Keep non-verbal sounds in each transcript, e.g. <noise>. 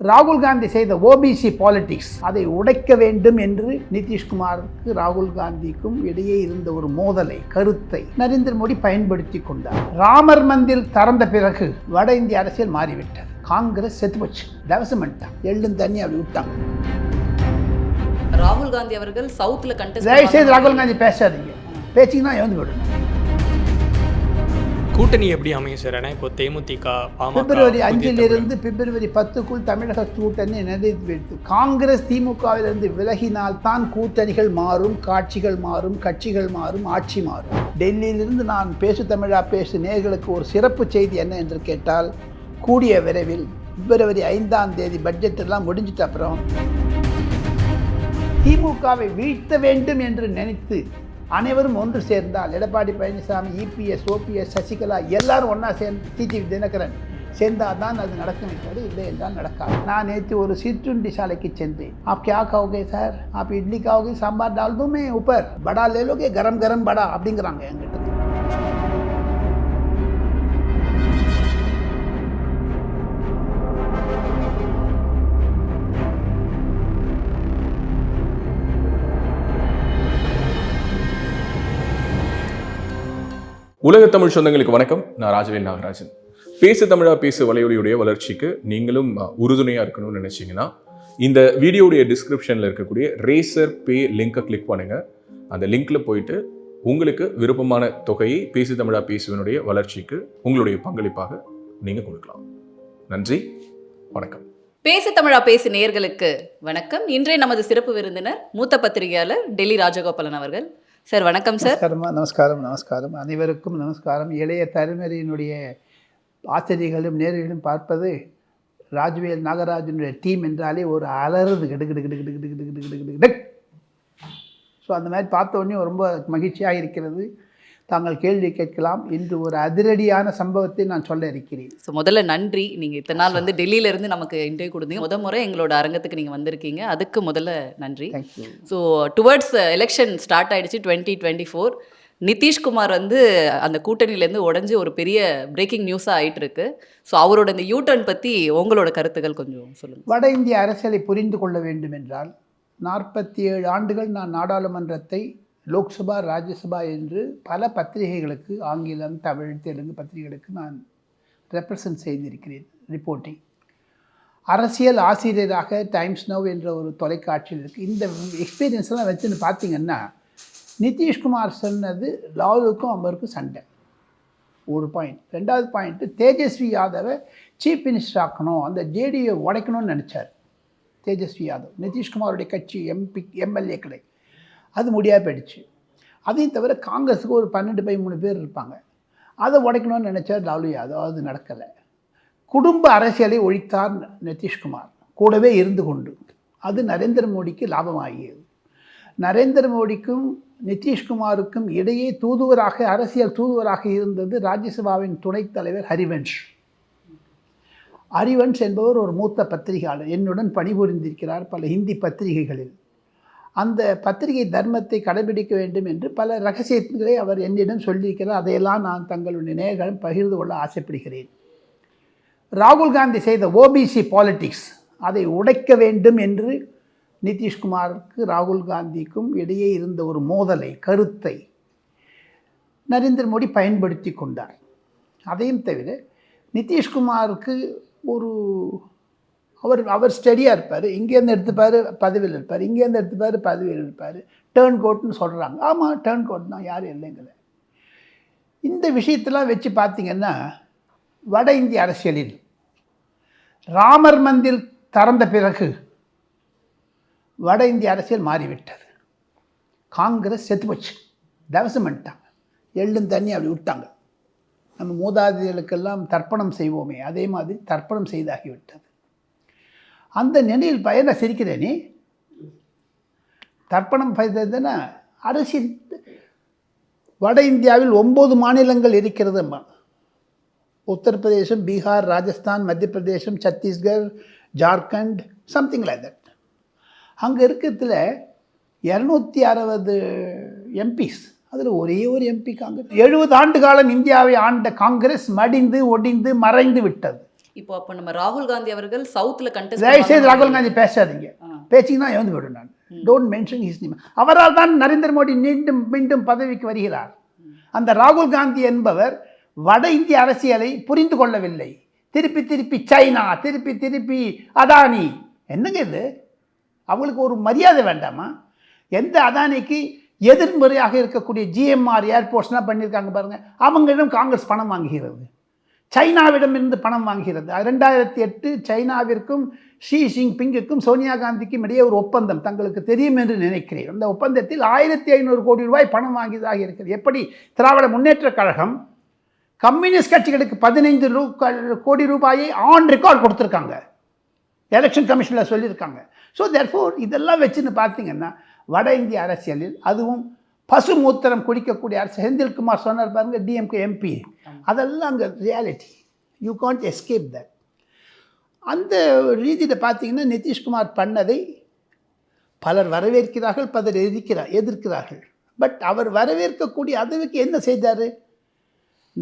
ராகுல் காந்தி செய்த OBC politics அதை உடைக்க வேண்டும் என்று நிதிஷ்குமாருக்கு ராகுல் காந்திக்கும் இடையே இருந்த ஒரு மோதலை கருத்தை நரேந்திர மோடி பயன்படுத்தி கொண்டார். ராமர் மந்திர் திறந்த பிறகு வட இந்திய அரசியல் மாறிவிட்டது. காங்கிரஸ் செத்து போச்சு. டெவசமெண்ட் எள்ளும் தண்ணி அப்படி விட்டாங்க ராகுல் காந்தி அவர்கள் சவுத்ல கண்டெஸ்ட் தயவுசெய்து ராகுல் காந்தி பேசாதீங்க. பேச்சிங்கன்னா எழுந்து விடும் கூட்டணி எப்படி அமையும் சார்? ஏன்னா இப்போ தேமுதிக பிப்ரவரி அஞ்சிலிருந்து பிப்ரவரி பத்துக்குள் தமிழக கூட்டணி நிறைவேற்று காங்கிரஸ் திமுகவிலிருந்து விலகினால் தான் கூட்டணிகள் மாறும் காட்சிகள் மாறும் கட்சிகள் மாறும் ஆட்சி மாறும். டெல்லியிலிருந்து நான் பேசு தமிழா பேசு நேர்களுக்கு ஒரு சிறப்பு செய்தி என்ன என்று கேட்டால் கூடிய விரைவில் பிப்ரவரி ஐந்தாம் தேதி பட்ஜெட் எல்லாம் முடிஞ்சிட்ட அப்புறம் திமுகவை வீழ்த்த வேண்டும் என்று நினைத்து அனைவரும் ஒன்று சேர்ந்தால் எடப்பாடி பழனிசாமி இபிஎஸ் ஓபிஎஸ் சசிகலா எல்லாரும் ஒன்றா சேர்ந்து டிடிவி தினகரன் சேர்ந்தால் தான் அது நடக்கும் என்பது இல்லை என்றால் நடக்காது நான் நேற்று ஒரு சிற்றுண்டி சாலைக்கு சென்றேன் आप क्या खाओगे சார் आप இட்லி खाओगे சாம்பார் डाल दूं मैं ऊपर बड़ा ले लोगे गरम गरम बड़ा அப்படிங்கிறாங்க என்கிட்ட உலக தமிழ் சொந்தங்களுக்கு வணக்கம். நான் ராஜவேல் நாகராஜன். பேசு தமிழா பேசு வலையொலியுடைய வளர்ச்சிக்கு நீங்களும் உறுதுணையாக உறுதுணையா இருக்கணும்னு நினைச்சீங்கன்னா இந்த வீடியோடைய டிஸ்கிரிப்ஷன்ல இருக்கக்கூடிய ரேசர் பே லிங்கை கிளிக் பண்ணுங்க. அந்த லிங்க்ல போயிட்டு உங்களுக்கு விருப்பமான தொகையை பேசு தமிழா பேசுவனுடைய வளர்ச்சிக்கு உங்களுடைய பங்களிப்பாக நீங்க கொடுக்கலாம். நன்றி வணக்கம். பேசு தமிழா பேசு நேர்களுக்கு வணக்கம். இன்றைய நமது சிறப்பு விருந்தினர் மூத்த பத்திரிகையாளர் டெல்லி ராஜகோபாலன் அவர்கள். சார் வணக்கம் சார். நமஸ்காரமா நமஸ்காரம் நமஸ்காரம். அனைவருக்கும் நமஸ்காரம். இளைய தலைமுறையினுடைய ஆசிரியர்களும் நேர்களும் பார்ப்பது ராஜ்வேல் நாகராஜனுடைய டீம் என்றாலே ஒரு அலறுது. கிடு கிடு கிடு கிடு கிடு கிடு கிடு கிடு கிடு ஸோ அந்த மாதிரி பார்த்த உடனே ரொம்ப மகிழ்ச்சியாக இருக்கிறது. தாங்கள் கேள்வி கேட்கலாம். இன்று ஒரு அதிரடியான சம்பவத்தை நான் சொல்ல இருக்கிறேன். ஸோ முதல்ல நன்றி. நீங்கள் இத்தனை நாள் வந்து டெல்லியில இருந்து நமக்கு இன்டர்வியூ கொடுத்தீங்க. முத முறை எங்களோட அரங்கத்துக்கு நீங்கள் வந்திருக்கீங்க. அதுக்கு முதல்ல நன்றி. ஸோ டுவர்ட்ஸ் எலெக்ஷன் ஸ்டார்ட் ஆயிடுச்சு டுவெண்ட்டி டுவெண்ட்டி ஃபோர் நிதிஷ்குமார் வந்து அந்த கூட்டணியிலேருந்து உடஞ்சி ஒரு பெரிய பிரேக்கிங் நியூஸாக ஆயிட்டு இருக்கு ஸோ அவரோட இந்த யூ டர்ன் பற்றி உங்களோட கருத்துக்கள் கொஞ்சம் சொல்லுங்கள் வட இந்திய அரசியலை புரிந்து கொள்ள வேண்டும் என்றால் நாற்பத்தி ஏழு ஆண்டுகள் நான் நாடாளுமன்றத்தை லோக்சபா ராஜ்யசபா என்று பல பத்திரிகைகளுக்கு ஆங்கிலம் தமிழ் தெலுங்கு பத்திரிகைகளுக்கு நான் ரெப்ரசன்ட் செய்திருக்கிறேன் ரிப்போர்ட்டிங் அரசியல் ஆசிரியராக டைம்ஸ் நவ் என்ற ஒரு தொலைக்காட்சியில் இருக்குது இந்த எக்ஸ்பீரியன்ஸ் எல்லாம் வச்சுன்னு பார்த்தீங்கன்னா நிதிஷ்குமார் சொன்னது லாலுக்கும் அம்பருக்கும் சண்டை. ஒரு பாயிண்ட் ரெண்டாவது பாயிண்ட்டு தேஜஸ்வி யாதவை சீஃப் மினிஸ்டர் ஆக்கணும். அந்த ஜேடியை உடைக்கணும்னு நினச்சார். தேஜஸ்வி யாதவ். நிதிஷ்குமாருடைய கட்சி எம்பி எம்எல்ஏக்களை அது முடியாது போயிடுச்சு. அதையும் தவிர காங்கிரஸுக்கு ஒரு பன்னெண்டு பை மூணு பேர் இருப்பாங்க. அதை உடைக்கணும்னு நினச்சார் லாலு யாதவ் அது நடக்கலை. குடும்ப அரசியலை ஒழித்தார் நிதிஷ்குமார். கூடவே இருந்து கொண்டு. அது நரேந்திர மோடிக்கு லாபமாகியது. நரேந்திர மோடிக்கும் நிதிஷ்குமாருக்கும் இடையே தூதுவராக அரசியல் தூதுவராக இருந்தது ராஜ்யசபாவின் துணைத் தலைவர் ஹரிவன்ஷ். ஹரிவன்ஷ் என்பவர் ஒரு மூத்த பத்திரிகையாளர். என்னுடன் பணிபுரிந்திருக்கிறார் பல ஹிந்தி பத்திரிகைகளில். அந்த பத்திரிகை தர்மத்தை கடைபிடிக்க வேண்டும் என்று பல ரகசியங்களை அவர் என்னிடம் சொல்லியிருக்கிறார். அதையெல்லாம் நான் தங்களுடைய நேர்களும் பகிர்ந்து கொள்ள ஆசைப்படுகிறேன். ராகுல் காந்தி செய்த ஓபிசி பாலிட்டிக்ஸ் அதை உடைக்க வேண்டும் என்று நிதிஷ்குமாருக்கு ராகுல் காந்திக்கும் இடையே இருந்த ஒரு மோதலை கருத்தை நரேந்திர மோடி பயன்படுத்தி கொண்டார். அதையும் தவிர நிதிஷ்குமாருக்கு ஒரு அவர் அவர் ஸ்டடியாக இருப்பார். இங்கேருந்து எடுத்துப்பார் பதவியில் இருப்பார். இங்கேருந்து எடுத்துப்பார் பதவியில் இருப்பார். டேர்ன் கோட்னு சொல்கிறாங்க ஆமாம் டேர்ன் கோட் தான். யாரும் இல்லைங்கல இந்த விஷயத்தெல்லாம் வச்சு பார்த்திங்கன்னா வட இந்திய அரசியலில் ராமர் மந்திர் திறந்த பிறகு வட இந்திய அரசியல் மாறிவிட்டது. காங்கிரஸ் செத்து போச்சு. தவசம் பண்ணிட்டாங்க. எள்ளும் தண்ணி அப்படி விட்டாங்க. நம்ம மூதாதையர்களுக்கெல்லாம் தர்ப்பணம் செய்வோமே. அதே மாதிரி தர்ப்பணம் செய்தாகிவிட்டது. அந்த நிலையில் பயனை சிரிக்கிறேனே தர்ப்பணம் பயந்ததுன்னா அரசியல் வட இந்தியாவில் ஒம்பது மாநிலங்கள் இருக்கிறது அம்மா. உத்தரப்பிரதேசம் பீகார் ராஜஸ்தான் மத்திய பிரதேசம் Chhattisgarh Jharkhand something like that அங்கே இருக்கிறதுல இரநூத்தி அறுபது எம்பிஸ் அதில் ஒரே ஒரு எம்பி காங்கிரஸ் எழுபது ஆண்டு காலம் இந்தியாவை ஆண்ட காங்கிரஸ் மடிந்து ஒடிந்து மறைந்து விட்டது. இப்போ அப்ப நம்ம ராகுல் காந்தி அவர்கள் சவுத்ல தயவு செய்து ராகுல் கண்டெஸ்ட் காந்தி பேசாதீங்க. பேச்சிங்கன்னா இழந்து விடும் நான். டோன்ட் மென்ஷன் ஹிஸ் நேம் அவரால் தான் நரேந்திர மோடி மீண்டும் மீண்டும் பதவிக்கு வருகிறார். அந்த ராகுல் காந்தி என்பவர் வட இந்திய அரசியலை புரிந்து கொள்ளவில்லை. திருப்பி திருப்பி சைனா திருப்பி திருப்பி அதானி. என்னங்க இது? அவங்களுக்கு ஒரு மரியாதை வேண்டாமா? எந்த அதானிக்கு எதிர்மறையாக இருக்கக்கூடிய ஜிஎம்ஆர் ஏர்போர்ட்ஸ்லாம் பண்ணியிருக்காங்க பாருங்க. அவங்களிடம் காங்கிரஸ் பணம் வாங்குகிறது. சைனாவிடமிருந்து பணம் வாங்குகிறது. ரெண்டாயிரத்தி எட்டு சைனாவிற்கும் ஷி ஜின்பிங்குக்கும் சோனியா காந்திக்கும் இடையே ஒரு ஒப்பந்தம். தங்களுக்கு தெரியும் என்று நினைக்கிறேன். அந்த ஒப்பந்தத்தில் ஆயிரத்தி ஐநூறு கோடி ரூபாய் பணம் வாங்கியதாக இருக்கிறது. எப்படி? திராவிட முன்னேற்றக் கழகம் கம்யூனிஸ்ட் கட்சிகளுக்கு பதினைந்து ரூ கோடி ரூபாயை ஆன் ரெக்கார்ட் கொடுத்துருக்காங்க. எலெக்ஷன் கமிஷனில் சொல்லியிருக்காங்க. ஸோ தேர்ஃபோர் இதெல்லாம் வச்சுன்னு பார்த்தீங்கன்னா வட இந்திய அரசியலில் அதுவும் பசு மூத்திரம் குடிக்கக்கூடிய அரசு. செந்தில்குமார் சொன்னார் பாருங்க டிஎம்கே எம்பி அதெல்லாம் அங்கே reality you can't escape that அந்த ரீதியில் பார்த்தீங்கன்னா நிதிஷ்குமார் பண்ணதை பலர் வரவேற்கிறார்கள் பலர் எதிர்க்கிறார் எதிர்க்கிறார்கள். பட் அவர் வரவேற்கக்கூடிய அளவுக்கு என்ன செய்தார்?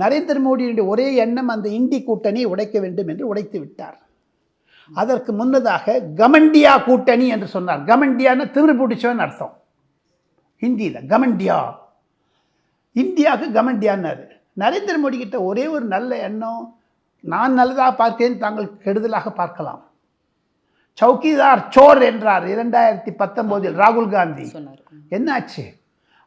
நரேந்திர மோடியுடைய ஒரே எண்ணம் அந்த இந்தி கூட்டணியை உடைக்க வேண்டும் என்று உடைத்து விட்டார். அதற்கு முன்னதாக கமண்டியா கூட்டணி என்று சொன்னார். கமண்டியான்னு திமிரு பிடிச்சவன் அர்த்தம். ஹிந்தியில் கமண்டியா. இந்தியாவுக்கு கமண்டியான்னாரு. நரேந்திர மோடி கிட்ட ஒரே ஒரு நல்ல எண்ணம் நான் நல்லதாக பார்க்கிறேன் தாங்கள் கெடுதலாக பார்க்கலாம். சௌக்கிதார் சோர் என்றார் இரண்டாயிரத்தி பத்தொம்போதில் ராகுல் காந்தி. என்னாச்சு?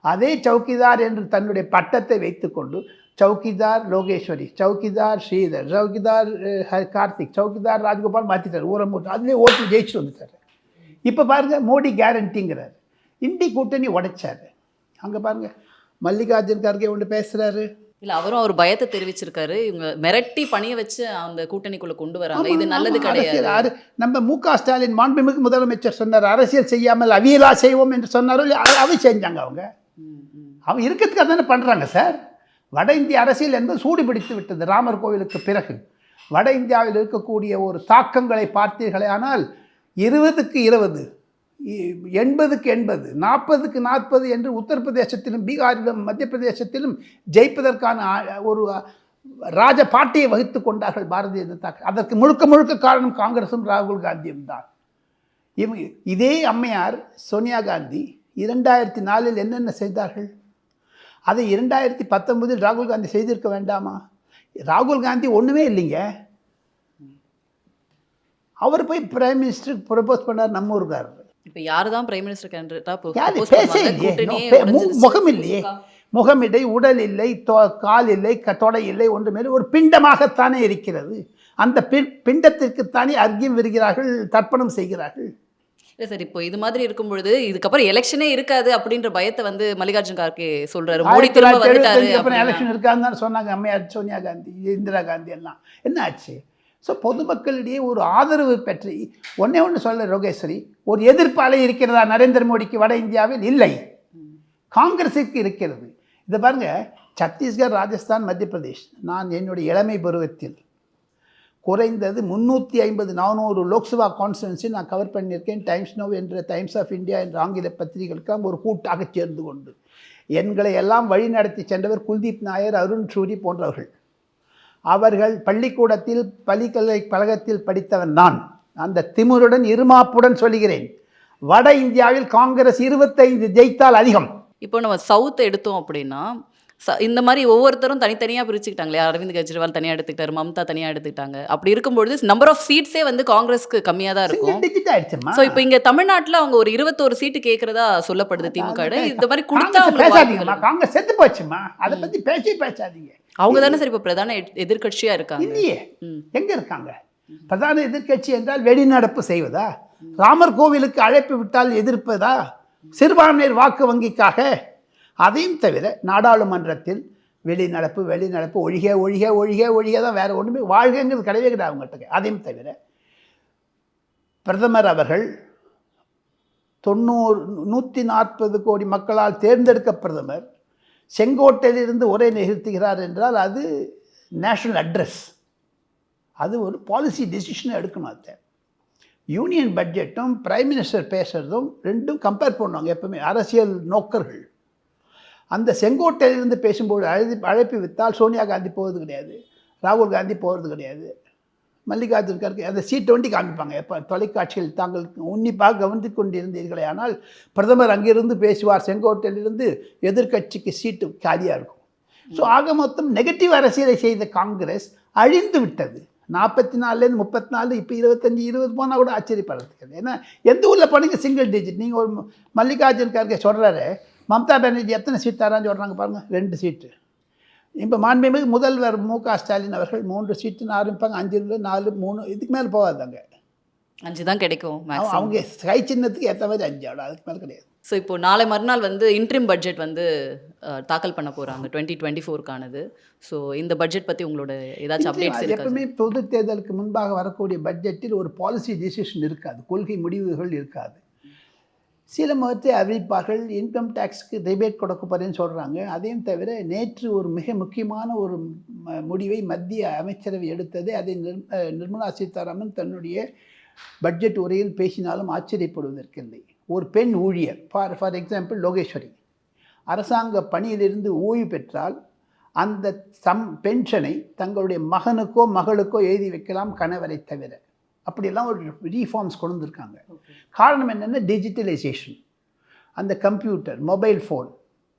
அதே சௌக்கிதார் என்று தன்னுடைய பட்டத்தை வைத்துக்கொண்டு சௌக்கிதார் லோகேஸ்வரி சௌக்கிதார் ஸ்ரீதர் ஹ- கார்த்திக் சௌக்கிதார் ராஜகோபால் மாற்றிட்டார் ஊரை மூட்டு அதுலேயே ஓட்டு ஜெயிச்சுட்டு வந்துட்டார். இப்போ பாருங்க மோடி கேரண்டிங்கிறார் இந்தி கூட்டணி உடைச்சாரு. அங்கே பாருங்க. மல்லிகார்ஜுன் கர்கே ஒன்று பேசுகிறாரு இல்ல அவரும் அவர் பயத்தை தெரிவிச்சிருக்காரு. இவங்க மிரட்டி பணிய வச்சு அந்த கூட்டணிக்குள்ள கொண்டு வராங்க. இது நல்லது கிடையாது. நம்ம மு க ஸ்டாலின் மாண்புமிகு முதலமைச்சர் சொன்னார் அரசியல் செய்யாமல் அவியலா செய்வோம் என்று சொன்னாரோ இல்லையா? அ- அவை செஞ்சாங்க அவங்க. அவங்க இருக்கிறதுக்காக தானே பண்ணுறாங்க சார்? வட இந்திய அரசியல் என்பது சூடு பிடித்து விட்டது ராமர் கோவிலுக்கு பிறகு. வட இந்தியாவில் இருக்கக்கூடிய ஒரு தாக்கங்களை பார்த்தீர்களே ஆனால் இருபதுக்கு இருபது எண்பதுக்கு எண்பது நாற்பதுக்கு நாற்பது என்று உத்தரப்பிரதேசத்திலும் பீகாரிலும் மத்திய பிரதேசத்திலும் ஜெயிப்பதற்கான ஒரு ராஜ பாட்டியை வகித்து கொண்டார்கள் பாரதிய ஜனதா அதற்கு முழுக்க முழுக்க காரணம் காங்கிரசும் ராகுல் காந்தியும் தான். இவங்க இதே அம்மையார் சோனியா காந்தி இரண்டாயிரத்தி நாலில் என்னென்ன செய்தார்கள்? அதை இரண்டாயிரத்தி பத்தொன்பதில் ராகுல் காந்தி செய்திருக்க வேண்டாமா? ராகுல் காந்தி ஒன்றுமே இல்லைங்க. அவர் போய் பிரைம் மினிஸ்டருக்கு ப்ரப்போஸ் பண்ணார் நம்ம ஊருக்காரர். இப்ப யாரு தான் பிரைம் மினிஸ்டர் கேண்டிடேட்டா? பேசே இல்லையே. முகம். முகமிடை உடல் இல்லை தொ- கால் இல்லை தொடை இல்லை ஒன்றுமே இல்லை. ஒரு பிண்டமாகத்தானே இருக்கிறது அந்த பி- பிண்டத்திற்குத்தானே அர்க்கியம் விரிகிறார்கள் தர்ப்பணம் செய்கிறார்கள் இல்ல சார் இப்போ இது மாதிரி இருக்கும் பொழுது இதுக்கப்புறம் எலெக்ஷனே இருக்காது அப்படின்ற பயத்தை வந்து மல்லிகார்ஜுன் கார்கே சொல்றாரு மோடி திரும்ப வந்துட்டாரு அப்புறம். எலெக்ஷன் இருக்காங்கன்னு சொன்னாங்க அம்மையார் சோனியா காந்தி இந்திரா காந்தி எல்லாம் என்ன ஆச்சு ஸோ பொதுமக்களிடையே ஒரு ஆதரவு பெற்று ஒன்றே ஒன்று சொல்ல ரோகேஸ்வரி ஒரு எதிர்ப்பு அலை இருக்கிறதா நரேந்திர மோடிக்கு வட இந்தியாவில்? இல்லை. காங்கிரஸுக்கு இருக்கிறது. இதை பாருங்கள் சத்தீஸ்கர் ராஜஸ்தான் மத்திய பிரதேஷ் நான் என்னுடைய இளமை பருவத்தில் குறைந்தது முந்நூற்றி ஐம்பது நானூறு லோக்சபா கான்ஸ்டன்சி நான் கவர் பண்ணியிருக்கேன். டைம்ஸ் நோ என்ற டைம்ஸ் ஆஃப் இந்தியா என்ற ஆங்கில பத்திரிகைகளுக்கெல்லாம் ஒரு கூட்டாக சேர்ந்து கொண்டு. எங்களை எல்லாம் வழிநடத்தி சென்றவர் குல்தீப் நாயர் அருண் சூரி போன்றவர்கள். அவர்கள் பள்ளிக்கூடத்தில் பள்ளிக்கல்விக்கழகத்தில் படித்தவன் நான். அந்த திமுருடன் இருமாப்புடன் சொல்கிறேன் வட இந்தியாவில் காங்கிரஸ் இருபத்தைந்து ஜெயித்தால் அதிகம். இப்போ நம்ம சவுத் எடுத்தோம் அப்படின்னா ச- இந்த மாதிரி ஒவ்வொருத்தரும் தனித்தனியா பிரிச்சுக்கிட்டாங்களே. அரவிந்த் கெஜ்ரிவால் தனியா எடுத்துக்கிட்டாரு மம்தா தனியா எடுத்துக்கிட்டாங்க. அப்படி இருக்கும்பொழுது நம்பர் ஆஃப் சீட்ஸே வந்து காங்கிரஸ்க்கு கம்மியா தான் இருக்கும். சோ இப்போ இங்க தமிழ்நாட்டுல அவங்க ஒரு இருபத்தோரு சீட்டு கேக்குறதா சொல்லப்படுது திமுக. இந்த மாதிரி கொடுத்தா காங்கிரஸ் அவங்களுக்கு செத்து போச்சுமா? அதை பத்தி பேசவே பேசாதீங்க. அவங்க தானே சார் இப்போ பிரதான எ- எதிர்க்கட்சியா இருக்காங்க. இல்லையே. எங்க இருக்காங்க? பிரதான எதிர்க்கட்சி என்றால் வெளிநடப்பு செய்வதா? ராமர் கோவிலுக்கு அழைப்பு விட்டால் எதிர்ப்பதா? சிறுபான்மையர் வாக்கு வங்கிக்காக அதையும் தவிர நாடாளுமன்றத்தில் வெளிநடப்பு வெளிநடப்பு ஒழிக ஒழிக ஒழிக ஒழிக தான் வேறு ஒன்றுமே வாழ்கைங்கிறது கிடையவே கிடையாது அவங்ககிட்ட அதையும் தவிர பிரதமர் அவர்கள் தொண்ணூறு நூற்றி நாற்பது கோடி மக்களால் தேர்ந்தெடுக்க பிரதமர் செங்கோட்டையிலிருந்து உரை நிகழ்த்துகிறார் என்றால் அது நேஷனல் அட்ரஸ். அது ஒரு பாலிசி டெசிஷன் எடுக்கணும் அதை. யூனியன் பட்ஜெட்டும் பிரைம் மினிஸ்டர் பேசுகிறதும் ரெண்டும் கம்பேர் பண்ணுவாங்க எப்பவுமே. அரசியல் நோக்கர்கள். அந்த செங்கோட்டையிலிருந்து பேசும்போது அழைப்பு அழைப்பு வித்தால் சோனியா காந்தி போகிறது கிடையாது ராகுல் காந்தி போகிறது கிடையாது. மல்லிகார்ஜுன் கர்கே அந்த சீட்டை டுவெண்ட்டி காமிப்பாங்க. எப்போ தொலைக்காட்சியில் தாங்கள் உன்னிப்பாக கவனித்து கொண்டிருந்தீர்களே ஆனால் பிரதமர் அங்கிருந்து பேசுவார் செங்கோட்டையிலிருந்து எதிர்க்கட்சிக்கு சீட்டு காலியாக இருக்கும். ஸோ ஆக மொத்தம் நெகட்டிவ் அரசியலை செய்த காங்கிரஸ் அழிந்து விட்டது. நாற்பத்தி நாலுலேருந்து முப்பத்தி நாலு இப்போ இருபத்தஞ்சி இருபது போனால் கூட ஆச்சரியப்படுறதுக்கு ஏன்னா எந்த ஊரில் போனீங்க? சிங்கிள் டிஜிட் நீங்கள் ஒரு மல்லிகார்ஜுன் கார்கே சொல்கிறாரு மம்தா பானர்ஜி எத்தனை சீட் தரான்னு சொல்கிறாங்க பாருங்கள் ரெண்டு சீட்டு. இப்போ மாண்புமிகு முதல்வர் மு க ஸ்டாலின் அவர்கள் மூன்று சீட்டுன்னு ஆரம்பிப்பாங்க அஞ்சு நாலு மூணு இதுக்கு மேலே போகாதாங்க அஞ்சு தான் கிடைக்கும் அவங்க- கை சின்னத்துக்கு ஏற்ற மாதிரி அஞ்சு அவ்வளோ அதுக்கு மேலே கிடையாது. ஸோ இப்போ நாளை மறுநாள் வந்து இன்ட்ரிம் பட்ஜெட் வந்து தாக்கல் பண்ண போகிறாங்க டுவெண்ட்டி டுவெண்ட்டி ஃபோருக்கானது ஸோ இந்த பட்ஜெட் பற்றி உங்களோட ஏதாச்சும் அப்டேட்ஸ் எப்பவுமே பொது தேர்தலுக்கு முன்பாக வரக்கூடிய பட்ஜெட்டில் ஒரு பாலிசி டிசிஷன் இருக்காது. கொள்கை முடிவுகள் இருக்காது. சில மதத்தை அறிவிப்பார்கள் இன்கம் டேக்ஸ்க்கு ரிபேட் கொடுக்க போறேன்னு சொல்கிறாங்க அதையும் தவிர நேற்று ஒரு மிக முக்கியமான ஒரு முடிவை மத்திய அமைச்சரவை எடுத்தது. அதை நிர் நிர்மலா சீதாராமன் தன்னுடைய பட்ஜெட் உரையில் பேசினாலும் ஆச்சரியப்படுவதற்கில்லை. ஒரு பெண் ஊழியர் ஃபார் ஃபார் எக்ஸாம்பிள் லோகேஸ்வரி. அரசாங்க பணியிலிருந்து ஓய்வு பெற்றால் அந்த சம் பென்ஷனை தங்களுடைய மகனுக்கோ மகளுக்கோ எழுதி வைக்கலாம் கணவரை தவிர. அப்படியெல்லாம் ஒரு ரீஃபார்ம்ஸ் கொண்டு வந்திருக்காங்க. காரணம் என்னென்னா டிஜிட்டலைசேஷன் அந்த கம்ப்யூட்டர் மொபைல் ஃபோன்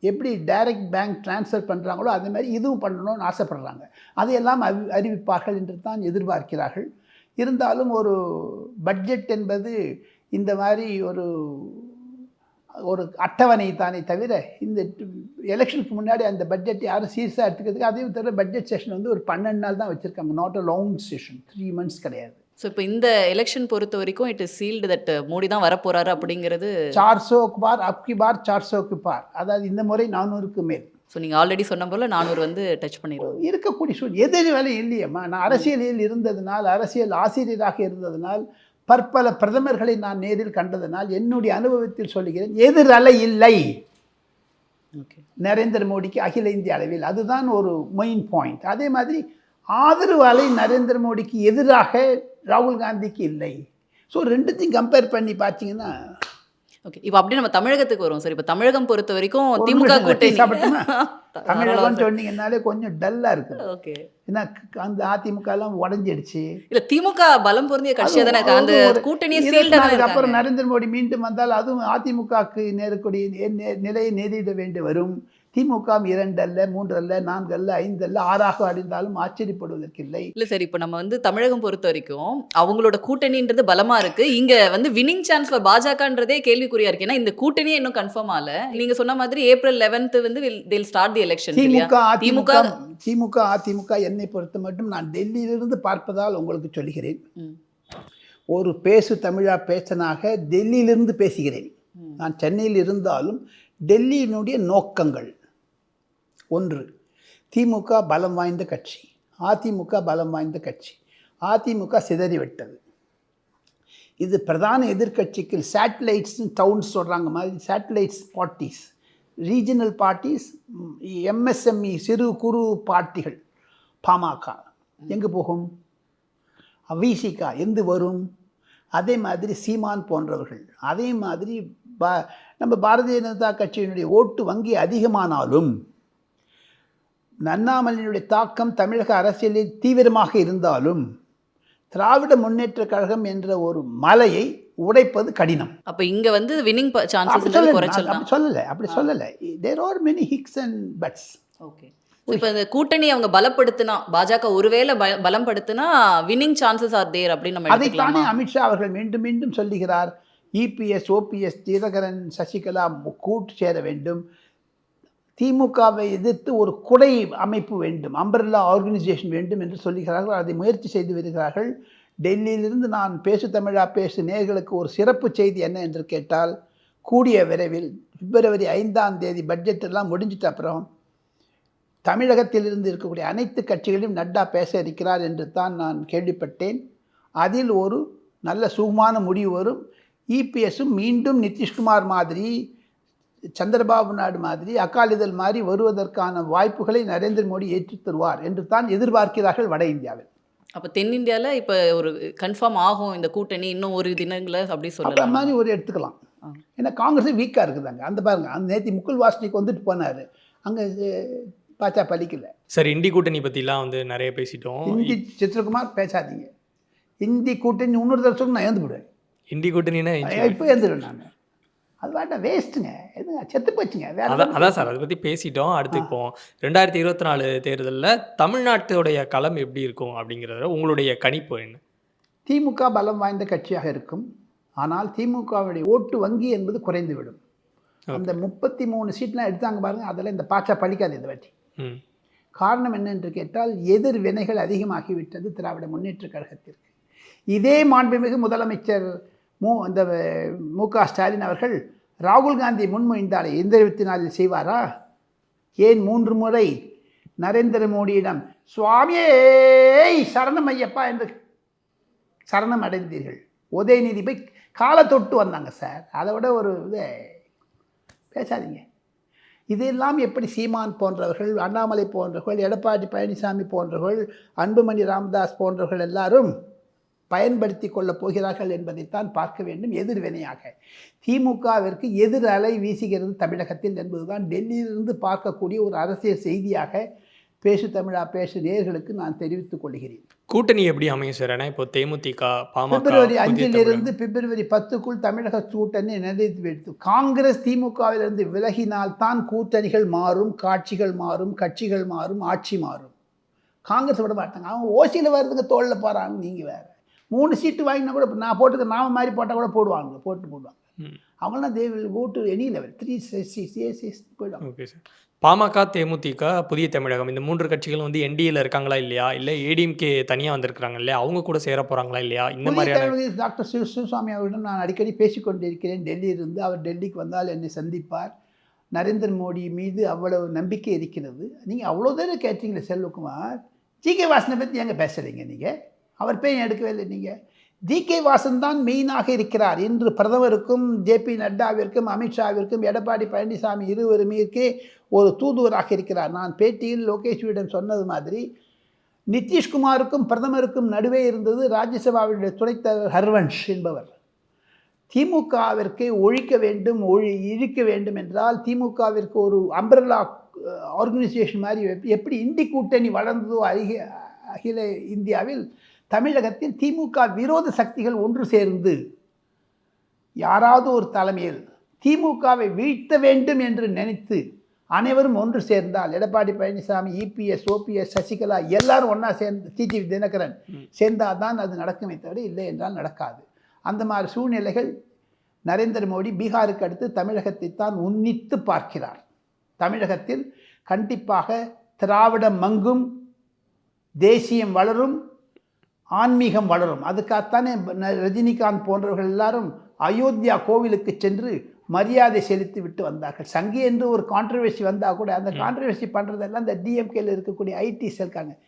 எப்படி டைரக்ட் பேங்க் ட்ரான்ஸ்ஃபர் பண்ணுறாங்களோ அதே மாதிரி இதுவும் பண்ணணும்னு ஆசைப்படுறாங்க. அதையெல்லாம் அறி அறிவிப்பார்கள் என்று தான் எதிர்பார்க்கிறார்கள். இருந்தாலும் ஒரு பட்ஜெட் என்பது இந்த மாதிரி ஒரு ஒரு அட்டவணை தானே தவிர இந்த எலெக்ஷனுக்கு முன்னாடி அந்த பட்ஜெட் யாரும் சீரியஸாக எடுத்துக்கிறதுக்கு அதையும் தவிர பட்ஜெட் செஷன் வந்து ஒரு பன்னெண்டு நாள் தான் வச்சுருக்காங்க. Not a long session three months கிடையாது. ஸோ இப்போ இந்த எலெக்ஷன் பொறுத்த வரைக்கும் it is sealed that Modi தான் வரப்போறாரு அப்படிங்கிறது சார் சோக்கு பார் அப்கி பார் சார் சோக்கு பார் அதாவது இந்த முறை நானூறுக்கு மேல். ஸோ நீங்கள் ஆல்ரெடி சொன்ன போல நானூறு வந்து டச் பண்ணிடுவோம் இருக்கக்கூடிய சூழ் எதிர் வேலை இல்லையம்மா. நான் அரசியலில் இருந்ததினால் அரசியல் ஆசிரியராக இருந்ததினால் பற்பல பிரதமர்களை நான் நேரில் கண்டதனால் என்னுடைய அனுபவத்தில் சொல்லுகிறேன் எதிர் அலை இல்லை. ஓகே நரேந்திர மோடிக்கு அகில இந்திய அளவில். அதுதான் ஒரு மெயின் பாயிண்ட் அதே மாதிரி ஆதரவு அலை நரேந்திர மோடிக்கு எதிராக ராகுல் காந்திக்கு இல்லை. ஸோ ரெண்டுத்தையும் கம்பேர் பண்ணி பார்த்தீங்கன்னா ஓகே இப்போ அப்படியே நம்ம தமிழகத்துக்கு வரும் சார் இப்போ தமிழகம் பொறுத்த வரைக்கும் திமுக கூட்டணி? <laughs> தமிழகம் சொன்னீங்கன்னாலே கொஞ்சம் டல்லாக இருக்குது ஓகே ஏன்னா அந்த அதிமுக எல்லாம் உடஞ்சிடுச்சு. இல்ல திமுக பலம் பொருந்திய கட்சியா தானே இருக்கு. அந்த கூட்டணியை இருக்காங்க. நரேந்திர மோடி மீண்டும் வந்தால் அதுவும் அதிமுகவுக்கு நேரக்கூடிய நிலையை நேரிட வேண்டி வரும். திமுக இரண்டு அல்ல மூன்று அல்ல நான்கு அல்ல ஐந்து அல்ல ஆறாக அடைந்தாலும் ஆச்சரியப்படுவதற்கில்லை. இல்ல சார் இப்போ நம்ம வந்து தமிழகம் பொறுத்த வரைக்கும் அவங்களோட கூட்டணின்றது பலமா இருக்கு. இங்க வந்து வின்னிங் சான்ஸ் ஃபார் பாஜகன்றதே கேள்விக்குறியா இருக்கு. ஏன்னா இந்த கூட்டணியே இன்னும் கன்ஃபார்ம் ஆகல. நீங்க சொன்ன மாதிரி ஏப்ரல் லெவன்த் வந்து till start the election DMK DMK DMK AIADMK என்னை பொறுத்த மட்டும் நான் டெல்லியிலிருந்து பார்ப்பதால் உங்களுக்கு சொல்கிறேன். ஒரு பேசு தமிழா பேச்சனாக டெல்லியிலிருந்து பேசுகிறேன். நான் சென்னையில் இருந்தாலும் டெல்லியினுடைய நோக்கங்கள் ஒன்று திமுக பலம் வாய்ந்த கட்சி. அதிமுக பலம் வாய்ந்த கட்சி. அதிமுக சிதறிவிட்டது இது பிரதான எதிர்கட்சிக்கு சேட்டலைட்ஸ் டவுன்ஸ் சொல்கிறாங்க மாதிரி satellites parties regional parties MSME சிறு குறு பார்ட்டிகள். பாமக. எங்கே போகும்? விசிகா எந்து வரும்? அதே மாதிரி சீமான் போன்றவர்கள். அதே மாதிரி பா நம்ம பாரதிய ஜனதா கட்சியினுடைய ஓட்டு வங்கி அதிகமானாலும் அண்ணாமலையினுடைய தாக்கம் தமிழக அரசியலில் தீவிரமாக இருந்தாலும் திராவிட முன்னேற்றக் கழகம் என்ற ஒரு மலையை உடைப்பது கடினம். அப்ப இங்க வந்து சான்சஸ் சொல்லல, அப்படி சொல்லலை there are many ifs and buts okay இப்போ இந்த கூட்டணி அவங்க பலப்படுத்தினா பாஜக ஒருவேளை பல- பலப்படுத்தினா வின்னிங் சான்சஸ் ஆர் தேர் அப்படின்னு நம்ம எடுத்துக்கலாமா? அமித்ஷா அவர்கள் மீண்டும் மீண்டும் சொல்லுகிறார். இபிஎஸ் ஓபிஎஸ் தினகரன் சசிகலா கூட்டு சேர வேண்டும். திமுகவை எதிர்த்து ஒரு குடை அமைப்பு வேண்டும் அம்பர்லா ஆர்கனைசேஷன் வேண்டும் என்று சொல்லுகிறார்கள். அதை முயற்சி செய்து வருகிறார்கள். டெல்லியிலிருந்து நான் பேசு தமிழா பேசு நேர்களுக்கு ஒரு சிறப்பு செய்தி என்ன என்று கேட்டால் கூடிய விரைவில் பிப்ரவரி ஐந்தாம் தேதி பட்ஜெட் எல்லாம் முடிஞ்சிட்ட அப்புறம் தமிழகத்திலிருந்து இருக்கக்கூடிய அனைத்து கட்சிகளையும் நட்டா பேச இருக்கிறார் என்று தான் நான் கேள்விப்பட்டேன். அதில் ஒரு நல்ல சுகமான முடிவு வரும். இபிஎஸும் மீண்டும் நிதிஷ்குமார் மாதிரி சந்திரபாபு நாயுடு மாதிரி அகாலிதழ் மாதிரி வருவதற்கான வாய்ப்புகளை நரேந்திர மோடி ஏற்றித் தருவார் என்று தான் எதிர்பார்க்கிறார்கள் வட இந்தியாவில். அப்ப தென்னிந்தியால இப்ப ஒரு கன்ஃபார்ம் ஆகும் இந்த கூட்டணி இன்னும் ஒரு தினங்கள அப்படி அப்போ சொல்லலாம் மாதிரி ஒரு எடுத்துக்கலாம். ஏன்னா காங்கிரஸ் வீக்காக இருக்குதாங்க. அந்த பாருங்க அந்த நேற்று முக்குல் வாசனிக்கு வந்துட்டு போனார். அங்கே பாச்சா பலிக்கல. சார் இண்டி கூட்டணி பற்றிலாம் வந்து நிறைய பேசிட்டோம். இந்தி சித்திரகுமார் பேசாதீங்க. இந்தி கூட்டணி இன்னொரு தடவை நான் ஏந்து போடுவேன் இண்டி கூட்டணின்னா இப்போ ஏந்துடுவேன் நான். அது வாட்ட வேஸ்ட்டுங்க எதுங்க? செத்து போச்சுங்க. அதான் அதான் சார். அதை பற்றி பேசிட்டோம். அடுத்து இப்போ ரெண்டாயிரத்தி இருபத்தி நாலு தேர்தலில் தமிழ்நாட்டுடைய களம் எப்படி இருக்கும் அப்படிங்கிறத உங்களுடைய கணிப்பு என்ன? திமுக பலம் வாய்ந்த கட்சியாக இருக்கும். ஆனால் திமுகவுடைய ஓட்டு வங்கி என்பது குறைந்துவிடும். அந்த முப்பத்தி மூணு சீட்லாம் எடுத்தாங்க பாருங்க. அதில் இந்த பாச்சா பழிக்காது இந்த வாட்டி. காரணம் என்னென்று கேட்டால் எதிர் வினைகள் அதிகமாகிவிட்டது திராவிட முன்னேற்ற கழகத்திற்கு. இதே மாண்புமிகு முதலமைச்சர் மு இந்த மு க ஸ்டாலின் அவர்கள் ராகுல் காந்தி முன்மொழிந்தாலே இந்த இருபத்தி நாலில் செய்வாரா? ஏன் மூன்று முறை நரேந்திர மோடியிடம் சுவாமியே சரணம் ஐயப்பா என்று சரணம் அடைந்தீர்கள். உதயநிதி போய் காலை தொட்டு வந்தாங்க சார். அதை விட ஒரு இது பேசாதீங்க. இதெல்லாம் எப்படி சீமான் போன்றவர்கள் அண்ணாமலை போன்றவர்கள் எடப்பாடி பழனிசாமி போன்றவர்கள் அன்புமணி ராமதாஸ் போன்றவர்கள் எல்லாரும் பயன்படுத்தி கொள்ளப் போகிறார்கள் என்பதைத்தான் பார்க்க வேண்டும் எதிர்வினையாக. திமுகவிற்கு எதிர் அலை வீசுகிறது தமிழகத்தில் என்பதுதான் டெல்லியிலிருந்து பார்க்கக்கூடிய ஒரு அரசியல் செய்தியாக பேசு தமிழா பேசு நேயர்களுக்கு நான் தெரிவித்துக் கொள்கிறேன். கூட்டணி எப்படி அமையும் சார்? ஏன்னா இப்போ தேமுதிக பிப்ரவரி அஞ்சிலிருந்து பிப்ரவரி பத்துக்குள் தமிழக கூட்டணி நிறைவேற்றி வைத்து காங்கிரஸ் திமுகவிலிருந்து விலகினால் தான் கூட்டணிகள் மாறும் காட்சிகள் மாறும் கட்சிகள் மாறும் ஆட்சி மாறும். காங்கிரஸ் விட மாட்டாங்க. அவங்க ஓசியில் வருதுங்க தோளில் போகிறாங்க நீங்கள் வேறு. மூணு சீட்டு வாங்கினா கூட நான் போட்டுக்க நாம மாதிரி போட்டால் கூட போடுவாங்க போட்டு போடுவாங்க. அவங்களாம் they will go to any level three சிஎஸ்சிஸ் போயிடுவாங்க. ஓகே சார் பாமக தேமுதிக புதிய தமிழகம் இந்த மூன்று கட்சிகளும் வந்து என்டிஏல இருக்காங்களா இல்லையா? இல்லை ஏடிஎம்கே தனியாக வந்திருக்காங்க இல்லையா? அவங்க கூட சேர போகிறாங்களா இல்லையா? இந்த தலைவர் டாக்டர் சிவ சிவசுவாமி அவரிடம் நான் அடிக்கடி பேசிக்கொண்டிருக்கிறேன். டெல்லியிலிருந்து அவர் டெல்லிக்கு வந்தால் என்னை சந்திப்பார். நரேந்திர மோடி மீது அவ்வளவு நம்பிக்கை இருக்கிறது. நீங்கள் அவ்வளோ தூரம் கேட்டீங்களே செல்வகுமார். ஜி கே வாசனை பற்றி எங்கே பேசுகிறீங்க நீங்கள் அவர் பேர் எடுக்கவே இல்லை நீங்கள் டி கே வாசன் தான் மெயினாக இருக்கிறார். இன்று பிரதமருக்கும் ஜேபி நட்டாவிற்கும் அமித்ஷாவிற்கும் எடப்பாடி பழனிசாமி இருவருமே ஒரு தூதுவராக இருக்கிறார். நான் பேட்டியில் லோகேஷ்விடம் சொன்னது மாதிரி நிதிஷ்குமாருக்கும் பிரதமருக்கும் நடுவே இருந்தது ராஜ்யசபாவுடைய துணைத் தலைவர் ஹர்வன்ஷ் என்பவர். திமுகவிற்கு ஒழிக்க வேண்டும் ஒழி இழிக்க வேண்டும் என்றால் திமுகவிற்கு ஒரு அம்பர்லா ஆர்கனைசேஷன் uh, மாதிரி எப்படி இந்தி கூட்டணி வளர்ந்ததோ அருகே அகில இந்தியாவில் தமிழகத்தில் திமுக விரோத சக்திகள் ஒன்று சேர்ந்து யாராவது ஒரு தலைமையில் திமுகவை வீழ்த்த வேண்டும் என்று நினைத்து அனைவரும் ஒன்று சேர்ந்தால் எடப்பாடி பழனிசாமி இபிஎஸ் ஓபிஎஸ் சசிகலா எல்லாரும் ஒன்றா சேர்ந்து டிடிவி தினகரன் சேர்ந்தால் தான் அது நடக்குமே தவிர இல்லை என்றால் நடக்காது. அந்த மாதிரி சூழ்நிலைகள் நரேந்திர மோடி பீகாருக்கு அடுத்து தமிழகத்தை தான் உன்னித்து பார்க்கிறார். தமிழகத்தில் கண்டிப்பாக திராவிடம் மங்கும் தேசியம் வளரும் ஆன்மீகம் வளரும். அதுக்காகத்தானே ரஜினிகாந்த் போன்றவர்கள் எல்லாரும் அயோத்தியா கோவிலுக்கு சென்று மரியாதை செலுத்தி விட்டு வந்தார்கள். சங்கி என்று ஒரு கான்ட்ரவர்சி வந்தால் கூட அந்த கான்ட்ரவர்சி பண்ணுறதெல்லாம் இந்த டிஎம்கேல இருக்கக்கூடிய ஐடிஸ் இருக்காங்க.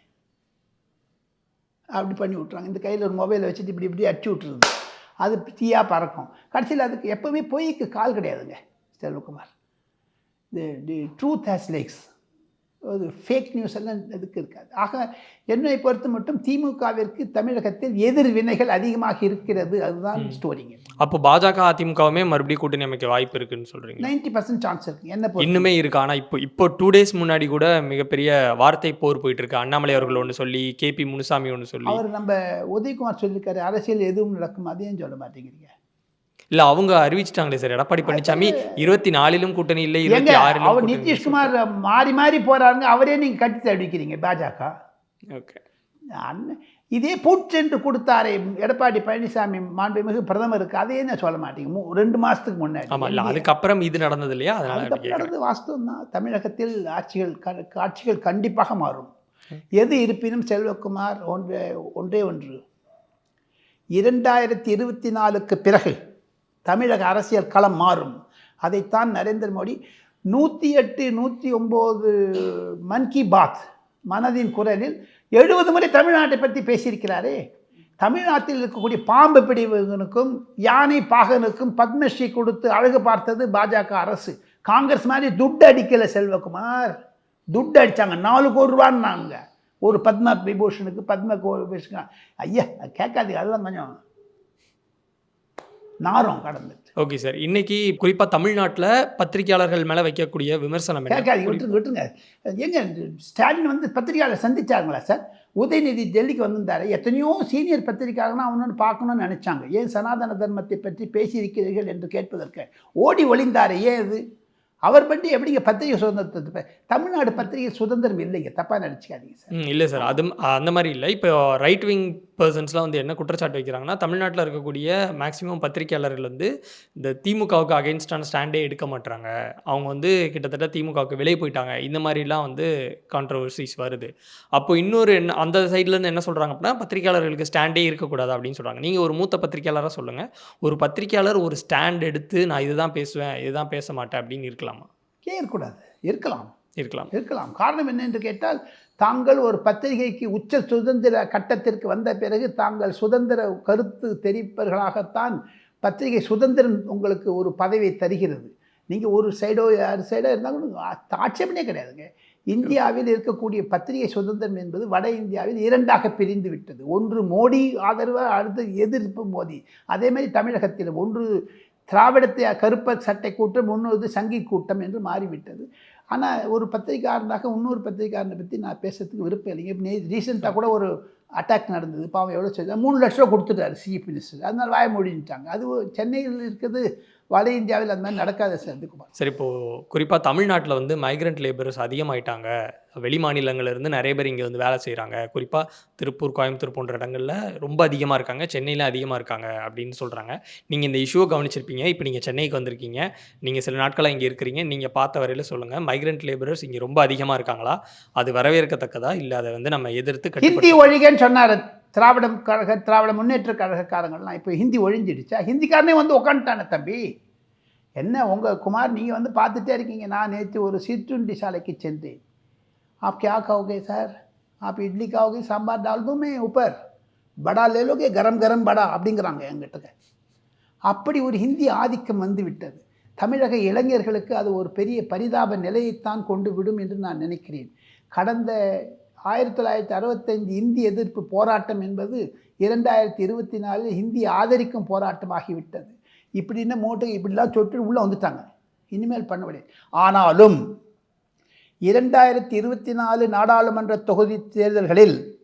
அப்படி பண்ணி விட்றாங்க இந்த கையில் ஒரு மொபைலை வச்சுட்டு இப்படி இப்படி அடிச்சு விட்டுருது அது தீயாக பறக்கும். கடைசியில் அதுக்கு எப்போவுமே பொய்க்கு கால் கிடையாதுங்க Selvakumar. The truth has legs அது ஃபேக் நியூஸ் எல்லாம் இதுக்கு இருக்காது. ஆக என்னை பொறுத்து மட்டும் திமுகவிற்கு தமிழகத்தில் எதிர் வினைகள் அதிகமாக இருக்கிறது. அதுதான் ஸ்டோரிங்க அப்போ பாஜக அதிமுகவுமே மறுபடியும் கூட்டணி அமைக்க வாய்ப்பு இருக்குன்னு சொல்றீங்க. நைன்டி பர்சன்ட் சான்ஸ் இருக்கு. என்ன இன்னுமே இருக்கு. ஆனா இப்போ இப்போ டூ டேஸ் முன்னாடி கூட மிகப்பெரிய வார்த்தை போர் போயிட்டு இருக்கு அண்ணாமலை அவர்கள் ஒன்று சொல்லி கேபி முனுசாமி ஒன்று சொல்லி. அவர் நம்ம உதயகுமார் சொல்லியிருக்காரு அரசியல் எதுவும் நடக்கும். அதையும் சொல்ல மாட்டேங்கிறீங்க. இல்ல அவங்க அறிவிச்சிட்டாங்களே சார். எடப்பாடி பழனிசாமி இருபத்தி நாலிலும் கூட்டணி இல்லை இருபத்தி ஆறிலும் அவர் நிதிஷ்குமார் மாறி மாறி போறாருங்க அவரே நீங்க கட்டி தடிக்கிறீங்க பாஜக. ஓகே. இதே பூச்சென்று கொடுத்தாரே எடப்பாடி பழனிசாமி மாண்புமிகு பிரதமருக்கு அதையே நான் சொல்ல மாட்டேங்க? ரெண்டு மாசத்துக்கு முன்னாடி. அதுக்கப்புறம் இது நடந்தது இல்லையா. நடந்தது வாஸ்தவம் தான். தமிழகத்தில் ஆட்சிகள் க- காட்சிகள் கண்டிப்பாக மாறும். எது இருப்பினும் செல்வகுமார் ஒன்றே ஒன்றே ஒன்று. இரண்டாயிரத்தி இருபத்தி நாலுக்கு பிறகு தமிழக அரசியல் களம் மாறும். அதைத்தான் நரேந்திர மோடி நூற்றி எட்டு நூற்றி ஒம்பது மன் கி பாத் மனதின் குரலில் எழுபது முறை தமிழ்நாட்டை பற்றி பேசியிருக்கிறாரே. தமிழ்நாட்டில் இருக்கக்கூடிய பாம்பு பிடிவனுக்கும் யானை பாகனுக்கும் பத்மஸ்ரீ கொடுத்து அழகு பார்த்தது பாஜக அரசு. காங்கிரஸ் மாதிரி துட்டு அடிக்கலை செல்வகுமார். துட்டு அடித்தாங்க நாலு கோடி ரூபான்னாங்க. ஒரு பத்ம விபூஷனுக்கு பத்ம விபூஷனுக்கு ஐயா கேட்காதீங்க அதெல்லாம் கொஞ்சம் நாரம் கடந்துச்சு ஓகே சார் இன்னைக்கு குறிப்பா தமிழ்நாட்டுல பத்திரிகையாளர்கள் மேல வைக்கக்கூடிய விமர்சனம்? கேட்காதீங்க விட்டுருங்க விட்டுருங்க. எங்க ஸ்டாலின் வந்து பத்திரிகையாளர் சந்திச்சாங்களா சார் உதயநிதி டெல்லிக்கு வந்திருந்தாரு. எத்தனையோ சீனியர் பத்திரிகையாளர்னா அவனு பார்க்கணும்னு நினைச்சாங்க. ஏன் சனாதன தர்மத்தை பற்றி பேசியிருக்கிறீர்கள் என்று கேட்பதற்கு? ஓடி ஒளிந்தாரு ஏன் இது? அவர் பற்றி எப்படிங்க பத்திரிகை சுதந்திரத்தை தமிழ்நாடு பத்திரிகை சுதந்திரம் இல்லைங்க. தப்பா நினச்சிக்காதீங்க சார் இல்லை சார் அது அந்த மாதிரி இல்லை. இப்போ ரைட் விங் பர்சன்ஸ்லாம் வந்து என்ன குற்றச்சாட்டு வைக்கிறாங்கன்னா தமிழ்நாட்டில் இருக்கக்கூடிய மேக்ஸிமம் பத்திரிகையாளர்கள் வந்து இந்த திமுகவுக்கு அகைன்ஸ்டான ஸ்டாண்டே எடுக்க மாட்டாங்க அவங்க வந்து கிட்டத்தட்ட திமுகவுக்கு வெளியே போயிட்டாங்க. இந்த மாதிரிலாம் வந்து கான்ட்ரவர்சிஸ் வருது. அப்போ இன்னொரு என்ன அந்த சைட்லேருந்து என்ன சொல்கிறாங்க அப்படின்னா பத்திரிகையாளர்களுக்கு ஸ்டாண்டே இருக்கக்கூடாது அப்படின்னு சொல்கிறாங்க நீங்கள் ஒரு மூத்த பத்திரிகையாளராக சொல்லுங்கள் ஒரு பத்திரிகையாளர் ஒரு ஸ்டாண்ட் எடுத்து நான் இதுதான் பேசுவேன் இதுதான் பேச மாட்டேன் அப்படின்னு இருக்கலாமா? ஏன் இருக்கக்கூடாது? இருக்கலாம். இருக்கலாம். இருக்கலாம். காரணம் என்ன என்று கேட்டால் தாங்கள் ஒரு பத்திரிகைக்கு உச்ச சுதந்திர கட்டத்திற்கு வந்த பிறகு தாங்கள் சுதந்திர கருத்து தெரிவிப்பவர்களாகத்தான் பத்திரிகை சுதந்திரம் உங்களுக்கு ஒரு பதவியை தருகிறது. நீங்கள் ஒரு சைடோ யார் சைடோ இருந்தாலும் ஆட்சேபனே கிடையாதுங்க. இந்தியாவில் இருக்கக்கூடிய பத்திரிகை சுதந்திரம் என்பது வட இந்தியாவில் இரண்டாக பிரிந்து விட்டது. ஒன்று மோடி ஆதரவு அடுத்து எதிர்ப்பு மோடி. அதே மாதிரி தமிழகத்தில் ஒன்று திராவிடத்தை கருப்ப சட்டை கூட்டம் இன்னொரு சங்கி கூட்டம் என்று மாறிவிட்டது. ஆனால் ஒரு பத்திரிக்கையாளனாக இன்னொரு பத்திரிக்கையாளனை பற்றி நான் பேசுறதுக்கு விருப்பம் இல்லைங்க இப்போ ரீசெண்டாக கூட ஒரு அட்டாக் நடந்தது. பாவம் எவ்வளோ செய்தார் மூணு லட்ச ரூபா கொடுத்துட்டாரு சீஃப் மினிஸ்டர் அதனால வாய மூடிட்டாங்க. அது சென்னையில் இருக்கிறது வட இந்தியாவில் அந்த மாதிரி நடக்காது சார் அதுக்குமார் சரி இப்போது குறிப்பாக தமிழ்நாட்டில் வந்து மைக்ரண்ட் லேபர்ஸ் அதிகமாயிட்டாங்க. வெளி மாநிலங்கள்ல இருந்து நிறைய பேர் இங்கே வந்து வேலை செய்கிறாங்க குறிப்பாக திருப்பூர் கோயம்புத்தூர் போன்ற இடங்கள்ல ரொம்ப அதிகமாக இருக்காங்க. சென்னையில் அதிகமாக இருக்காங்க அப்படின்னு சொல்கிறாங்க நீங்கள் இந்த இஷ்யூவை கவனிச்சிருப்பீங்க. இப்போ நீங்கள் சென்னைக்கு வந்திருக்கீங்க. நீங்கள் சில நாட்களாக இங்கே இருக்கிறீங்க. நீங்கள் பார்த்த வரையில் சொல்லுங்கள் மைக்ரண்ட் லேபரர்ஸ் இங்கே ரொம்ப அதிகமாக இருக்காங்களா? அது வரவேற்கத்தக்கதா? இல்லை அதை வந்து நம்ம எதிர்த்து ஹிந்தி ஒழிகன்னு சொன்னார். திராவிடம் கழக திராவிட முன்னேற்ற கழகக்காரங்கள்லாம் இப்போ ஹிந்தி ஒழிஞ்சிடுச்சா ஹிந்திக்காரனே வந்து உட்காந்துட்டானே தம்பி என்ன உங்கள் குமார் நீங்கள் வந்து பார்த்துட்டே இருக்கீங்க நான் நேற்று ஒரு சிற்றுண்டி சாலைக்கு சென்றேன் आप क्या खाओगे सर आप इडली खाओगे सांबार डाल दूँ मैं ऊपर बड़ा ले लोगे गरम गरम बड़ा அப்படிங்கிறாங்க என்கிட்ட அப்படி ஒரு ஹிந்தி ஆதிக்கம் வந்து விட்டது தமிழக இளைஞர்களுக்கு அது ஒரு பெரிய பரிதாப நிலையைத்தான் கொண்டு விடும் என்று நான் நினைக்கிறேன் கடந்த ஆயிரத்தி தொள்ளாயிரத்தி அறுபத்தைந்து இந்தி எதிர்ப்பு போராட்டம் என்பது இரண்டாயிரத்தி இருபத்தி நாலில் ஹிந்தி ஆதரிக்கும் போராட்டமாகிவிட்டது. இப்படின்னு மூட்டை இப்படிலாம் சொட்டு உள்ளே வந்துட்டாங்க. இனிமேல் பண்ண முடியாது ஆனாலும் இரண்டாயிரத்தி இருபத்தி நாலு நாடாளுமன்ற தொகுதி தேர்தல்களில்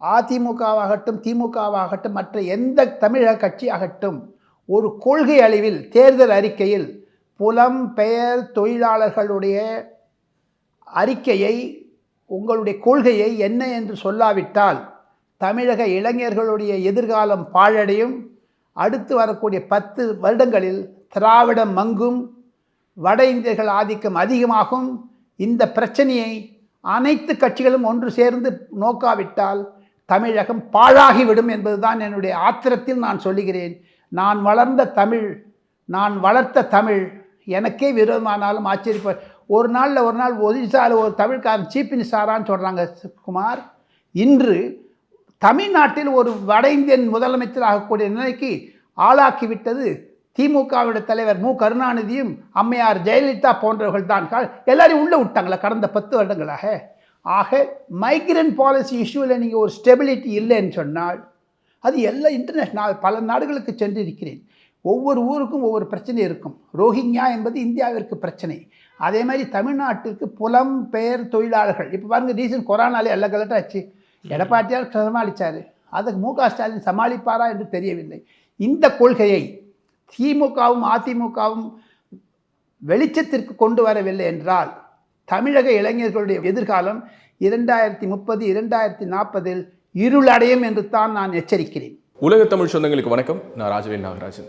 அதிமுகவாகட்டும் திமுகவாகட்டும் மற்ற எந்த தமிழக கட்சியாகட்டும் ஒரு கொள்கை அளவில் தேர்தல் அறிக்கையில் புலம் பெயர் தொழிலாளர்களுடைய அறிக்கையை உங்களுடைய கொள்கையை என்ன என்று சொல்லாவிட்டால் தமிழக இளைஞர்களுடைய எதிர்காலம் பாழடையும். அடுத்து வரக்கூடிய பத்து வருடங்களில் திராவிடம் மங்கும் வட இந்தியர்கள் ஆதிக்கம் அதிகமாகும். இந்த பிரச்சனையை அனைத்து கட்சிகளும் ஒன்று சேர்ந்து நோக்காவிட்டால் தமிழகம் பாழாகிவிடும் என்பதுதான் என்னுடைய ஆத்திரத்தில் நான் சொல்லுகிறேன். நான் வளர்ந்த தமிழ் நான் வளர்த்த தமிழ் எனக்கே விரோதமானாலும் ஆச்சரியப்ப ஒரு நாளில் ஒரு நாள் ஒரிசாவில் ஒரு தமிழ்காரன் சீஃப் மினிஸ்டரான்னு சொல்கிறாங்க குமார். இன்று தமிழ்நாட்டில் ஒரு வட இந்தியன் முதலமைச்சர் ஆகக்கூடிய நிலைக்கு ஆளாக்கிவிட்டது திமுகவுடைய தலைவர் மு. கருணாநிதியும் அம்மையார் ஜெயலலிதா போன்றவர்கள் தான் எல்லாரையும் உள்ளே விட்டாங்களா கடந்த பத்து வருடங்களாக. ஆக மைக்ரண்ட் பாலிசி இஷ்யூவில் நீங்கள் ஒரு ஸ்டெபிலிட்டி இல்லைன்னு சொன்னால் அது எல்லா இன்டர்நேஷ்னல் பல நாடுகளுக்கு சென்று இருக்கிறேன் ஒவ்வொரு ஊருக்கும் ஒவ்வொரு பிரச்சனை இருக்கும். ரோஹிங்யா என்பது இந்தியாவிற்கு பிரச்சனை. அதே மாதிரி தமிழ்நாட்டிற்கு புலம் பெயர் தொழிலாளர்கள். இப்போ பாருங்கள் ரீசன் கொரோனாலே எல்லாம் கலட்டாச்சு. எடப்பாட்டியார் சமாளித்தார் அதுக்கு மு க ஸ்டாலின் சமாளிப்பாரா என்று தெரியவில்லை. இந்த கொள்கையை திமுகவும் அதிமுகவும் வெளிச்சத்திற்கு கொண்டு வரவில்லை என்றால் தமிழக இளைஞர்களுடைய எதிர்காலம் இரண்டாயிரத்தி முப்பது இரண்டாயிரத்தி நாற்பதில் இருளடையும் என்று தான் நான் எச்சரிக்கிறேன். உலக தமிழ் சொந்தங்களுக்கு வணக்கம். நான் ராஜவேல் நாகராஜன்.